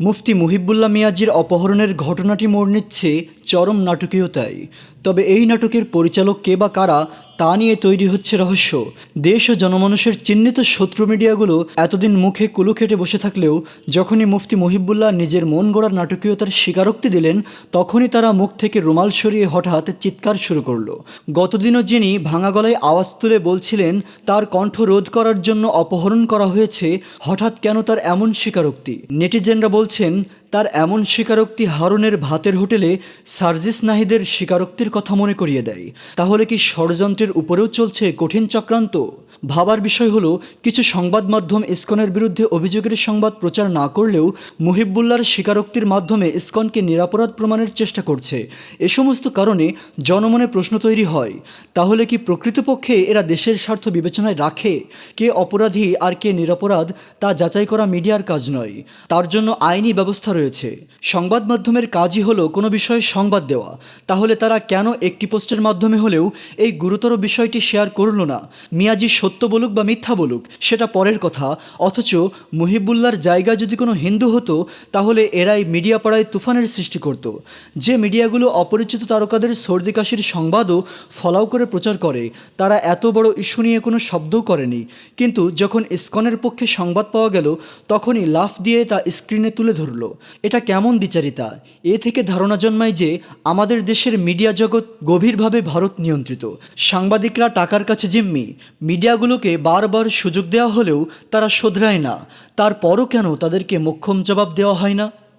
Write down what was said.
মুফতি মুহিবুল্লাহ মিয়াজির অপহরণের ঘটনাটি মোড় নিচ্ছে চরম নাটকীয়তায়। তবে এই নাটকের পরিচালক কে বা কারা তা নিয়ে তৈরি হচ্ছে রহস্য। দেশ ও জনমানুষের চিহ্নিত শত্রু মিডিয়াগুলো এতদিন মুখে কুলু খেটে বসে থাকলেও যখনই মুফতি মহিবুল্লাহ নিজের মন গড়ার নাটকীয়তার স্বীকারোক্তি দিলেন, তখনই তারা মুখ থেকে রুমাল সরিয়ে হঠাৎ চিৎকার শুরু করল। গতদিনও যিনি ভাঙা গলায় আওয়াজ তুলে বলছিলেন, তার কণ্ঠ রোধ করার জন্য অপহরণ করা হয়েছে, হঠাৎ কেন তার এমন স্বীকারোক্তি? নেটিজেনরা বলছেন তার এমন স্বীকারোক্তি হারুনের ভাতের হোটেলে সার্জিস নাহিদের স্বীকারোক্তির কথা মনে করিয়ে দেয়। তাহলে কি ষড়যন্ত্রের উপরেও চলছে কঠিন চক্রান্ত? ভাবার বিষয় হলো, কিছু সংবাদ মাধ্যম ইসকনের বিরুদ্ধে অভিযোগের সংবাদ প্রচার না করলেও মুহিবুল্লার স্বীকারোক্তির মাধ্যমে ইসকনকে নিরাপরাধ প্রমাণের চেষ্টা করছে। এ সমস্ত কারণে জনমনে প্রশ্ন তৈরি হয়, তাহলে কি প্রকৃতপক্ষে এরা দেশের স্বার্থ বিবেচনায় রাখে? কে অপরাধী আর কে নিরাপরাধ তা যাচাই করা মিডিয়ার কাজ নয়। তার জন্য আইনি ব্যবস্থা রয়েছে। সংবাদ মাধ্যমের কাজই হলো কোনো বিষয়ে সংবাদ দেওয়া। তাহলে তারা কেন একটি পোস্টের মাধ্যমে হলেও এই গুরুতর বিষয়টি শেয়ার করল না? মিয়াজি সত্য বলুক বা মিথ্যা বলুক, সেটা পরের কথা। অথচ মুহিবুল্লার জায়গায় যদি কোনো হিন্দু হতো, তাহলে এরাই মিডিয়া পাড়ায় তুফানের সৃষ্টি করত। যে মিডিয়াগুলো অপরিচিত তারকাদের সর্দি কাশির সংবাদও ফলাও করে প্রচার করে, তারা এত বড় ইস্যু নিয়ে কোনো শব্দও করেনি। কিন্তু যখন ইসকনের পক্ষে সংবাদ পাওয়া গেল, তখনই লাফ দিয়ে তা স্ক্রিনে তুলে ধরলো। এটা কেমন বিচারিতা? এ থেকে ধারণা জন্মায় যে আমাদের দেশের মিডিয়া জগৎ গভীরভাবে ভারত নিয়ন্ত্রিত। সাংবাদিকরা টাকার কাছে জিম্মি। মিডিয়াগুলোকে বারবার সুযোগ দেওয়া হলেও তারা শোধরায় না। তারপরও কেন তাদেরকে মোক্ষম জবাব দেওয়া হয় না?